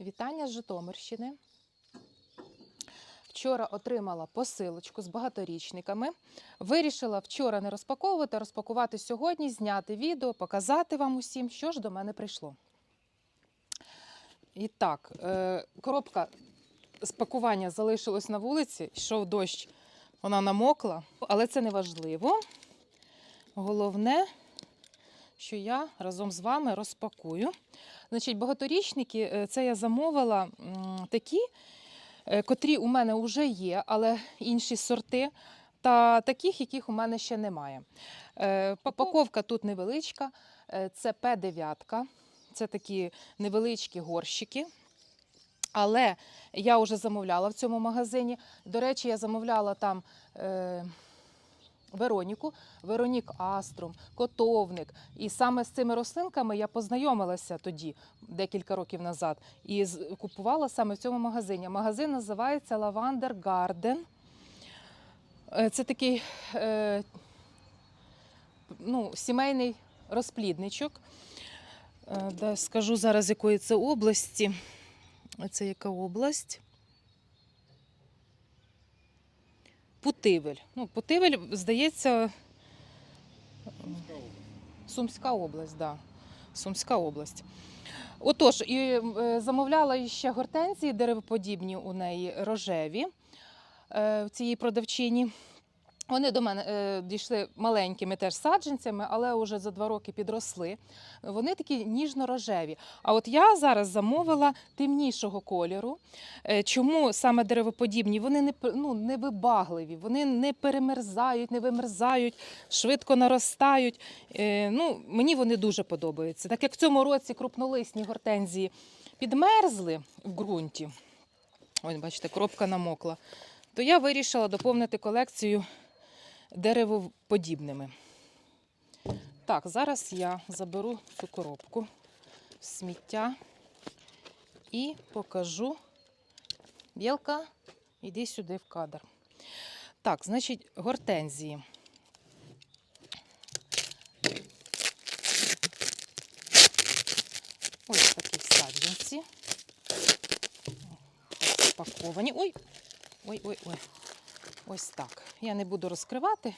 Вітання з Житомирщини. Вчора отримала посилочку з багаторічниками. Вирішила вчора не розпаковувати, а розпакувати сьогодні, зняти відео, показати вам усім, що ж до мене прийшло. І так, е, коробка з пакування залишилась на вулиці, йшов дощ, вона намокла, але це не важливо. Головне, що я разом з вами розпакую. Значить, багаторічники е, це я замовила такі, е, котрі у мене вже є, але інші сорти, та таких, яких у мене ще немає. Е, Паковка тут невеличка, це П9, це такі невеличкі горщики. Але я вже замовляла в цьому магазині. До речі, я замовляла там Вероніку, Веронік Аструм, котовник. І саме з цими рослинками я познайомилася тоді, декілька років назад, і купувала саме в цьому магазині. Магазин називається Garden. Е, Це такий е, ну, сімейний розплідничок. Е, скажу зараз, якої це області. Це яка область? Путивель. Ну, Путивель, здається, Сумська область, да. Сумська область. Отож, і е, замовляла ще гортензії деревоподібні у неї рожеві е, в цієї продавчині. Вони до мене е, дійшли маленькими теж саджанцями, але вже за два роки підросли. Вони такі ніжно-рожеві. А от я зараз замовила темнішого кольору. Е, Чому саме деревоподібні? Вони не, ну, не вибагливі, вони не перемерзають, не вимерзають, швидко наростають. Е, Ну, мені вони дуже подобаються. Так як в цьому році крупнолисні гортензії підмерзли в ґрунті, ось бачите, кропка намокла, то я вирішила доповнити колекцію деревоподібними. Так, зараз я заберу цю коробку сміття і покажу. Білка, іди сюди в кадр. Так, значить, гортензії. Ось такі саджанці. Спаковані. Ой, ой, ой, ой. Ось так. Я не буду розкривати,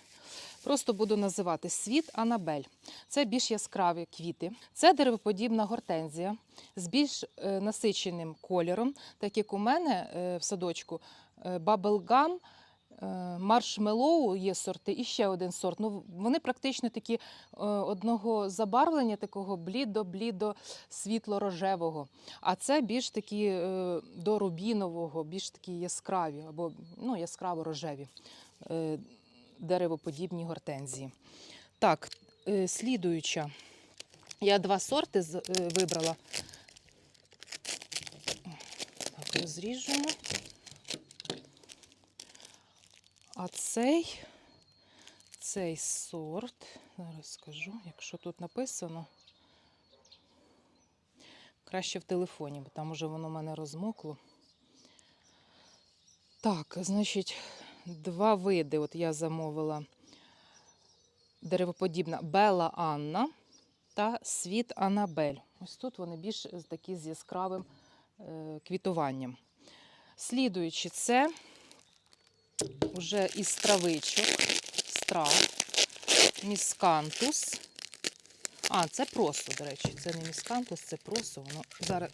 просто буду називати світ Анабель. Це більш яскраві квіти. Це деревоподібна гортензія з більш е, насиченим кольором, так як у мене е, в садочку баблгам. Маршмеллоу є сорти і ще один сорт. Ну, вони практично такі е, одного забарвлення, такого блідо-блідо світло-рожевого. А це більш такі до рубінового, більш такі яскраві або ну, яскраво-рожеві е, деревоподібні гортензії. Так, е, слідуюча. Я два сорти е, вибрала. Так, розріжемо. А цей, цей сорт, зараз скажу, якщо тут написано. Краще в телефоні, бо там уже воно в мене розмокло. Так, значить, два види. От я замовила деревоподібна Бела Анна та Світ Анабель. Ось тут вони більш такі з яскравим е, квітуванням. Слідуючи, це вже із травичок, з трав, міскантус. А, це просо, до речі, це не міскантус, це просо. Воно зараз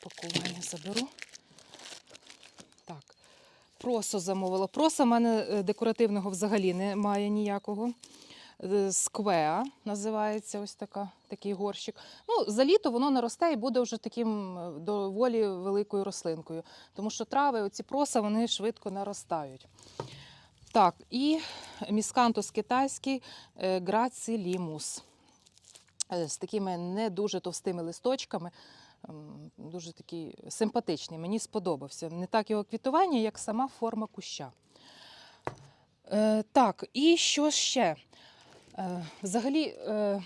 пакування заберу. Просо замовила. Проса в мене е, декоративного взагалі немає ніякого. Е, Сквеа називається ось така, такий горщик. Ну, за літо воно наросте і буде вже таким е, доволі великою рослинкою. Тому що трави, оці проса, вони швидко наростають. Так, і міскантус китайський грацилімус. З такими не дуже товстими листочками. М, Дуже такий симпатичний, мені сподобався. Не так його квітування, як сама форма куща. Е, так, і що ще? Е, взагалі, е,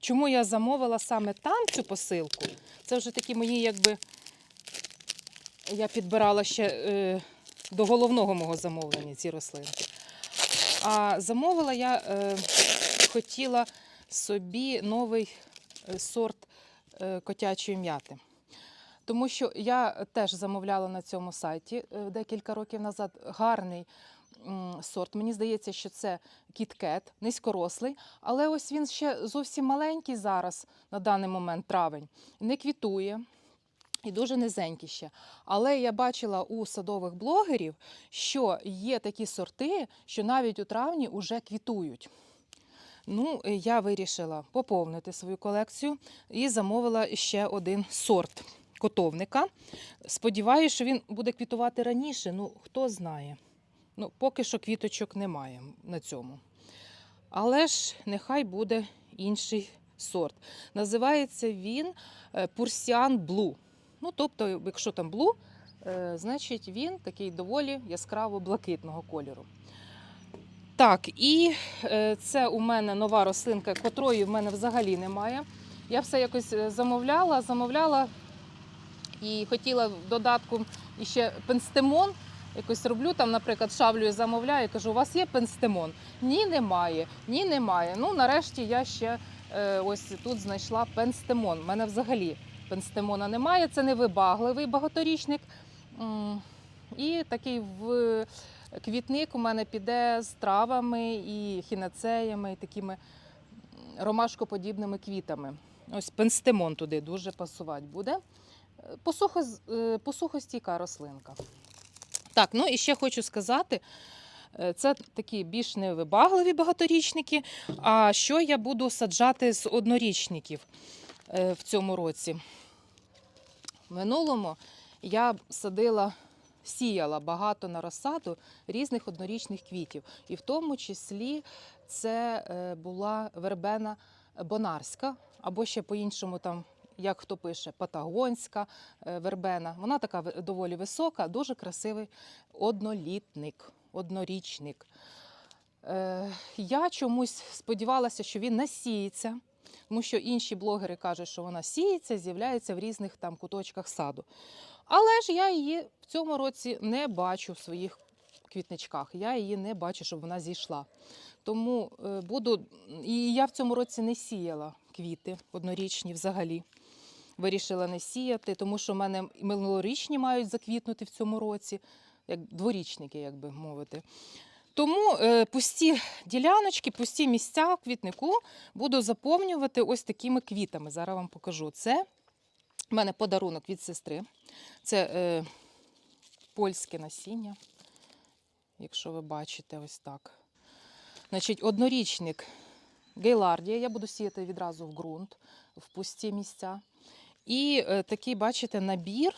чому я замовила саме там цю посилку? Це вже такі мої, якби я підбирала ще е, до головного мого замовлення ці рослинки. А замовила я е, хотіла собі новий е, сорт котячої м'яти. Тому що я теж замовляла на цьому сайті е, декілька років назад гарний сорт. Мені здається, що це кіткет, низькорослий, але ось він ще зовсім маленький зараз, на даний момент травень, не квітує. І дуже низенький ще. Але я бачила у садових блогерів, що є такі сорти, що навіть у травні вже квітують. Ну, е, я вирішила поповнити свою колекцію і замовила ще один сорт котовника. Сподіваюся, що він буде квітувати раніше. Ну, хто знає. Ну, поки що квіточок немає на цьому. Але ж нехай буде інший сорт. Називається він Пурсіан Блу. Ну, тобто, якщо там блу, е, значить він такий доволі яскраво блакитного кольору. Так, і е, це у мене нова рослинка, котрої в мене взагалі немає. Я все якось е, замовляла, замовляла і хотіла в додатку ще пенстемон. Якось роблю там, наприклад, шавлю замовляю, і кажу, у вас є пенстемон? Ні, немає, ні, немає. Ну, нарешті я ще е, ось тут знайшла пенстемон. У мене взагалі пенстемона немає, це не вибагливий багаторічник. І такий в квітник у мене піде з травами і хінацеями, і такими ромашкоподібними квітами. Ось пенстемон туди дуже пасувати буде. Е, е, посухостійка рослинка. Так, ну і ще хочу сказати, е, це такі більш невибагливі багаторічники. А що я буду саджати з однорічників в цьому році? В минулому я садила, сіяла багато на розсаду різних однорічних квітів. І в тому числі це е, була вербена бонарська, або ще по-іншому там. Як хто пише, патагонська е, вербена. Вона така доволі висока, дуже красивий однолітник, однорічник. Е, я чомусь сподівалася, що він насіється, тому що інші блогери кажуть, що вона сіється, з'являється в різних там куточках саду. Але ж я її в цьому році не бачу в своїх квітничках. Я її не бачу, щоб вона зійшла. Тому е, буду. І я в цьому році не сіяла квіти однорічні взагалі. Вирішила не сіяти, тому що в мене минулорічні мають заквітнути в цьому році, як дворічники, як би мовити. Тому е, пусті діляночки, пусті місця в квітнику буду заповнювати ось такими квітами. Зараз вам покажу. Це в мене подарунок від сестри. Це е, польське насіння, якщо ви бачите, ось так. Значить, однорічник гейлардія. Я буду сіяти відразу в ґрунт, в пусті місця. І е, такий, бачите, набір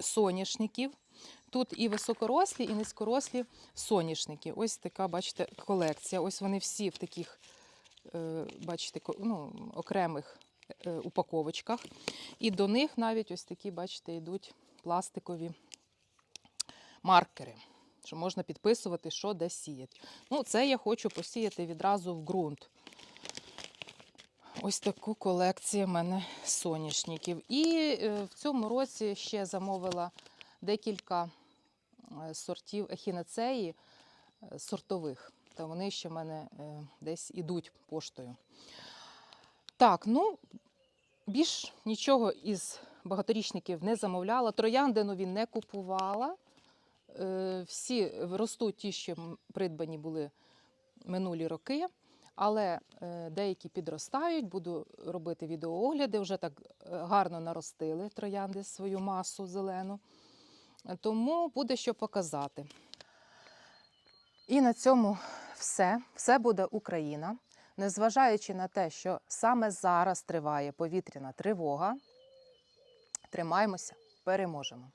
соняшників. Тут і високорослі, і низькорослі соняшники. Ось така, бачите, колекція. Ось вони всі в таких, е, бачите, ну, окремих упаковочках. І до них навіть ось такі, бачите, йдуть пластикові маркери, що можна підписувати, що де сіяти. Ну, це я хочу посіяти відразу в ґрунт. Ось таку колекцію в мене соняшників. І е, в цьому році ще замовила декілька е, сортів ехінацеї е, сортових. Та вони ще в мене е, десь ідуть поштою. Так, ну більш нічого із багаторічників не замовляла. Трояндину він не купувала. Е, Всі ростуть ті, що придбані були минулі роки. Але е, деякі підростають, буду робити відеоогляди, вже так е, гарно наростили троянди свою масу зелену. Тому буде що показати. І на цьому все. Все буде Україна. Незважаючи на те, що саме зараз триває повітряна тривога, тримаємося, переможемо.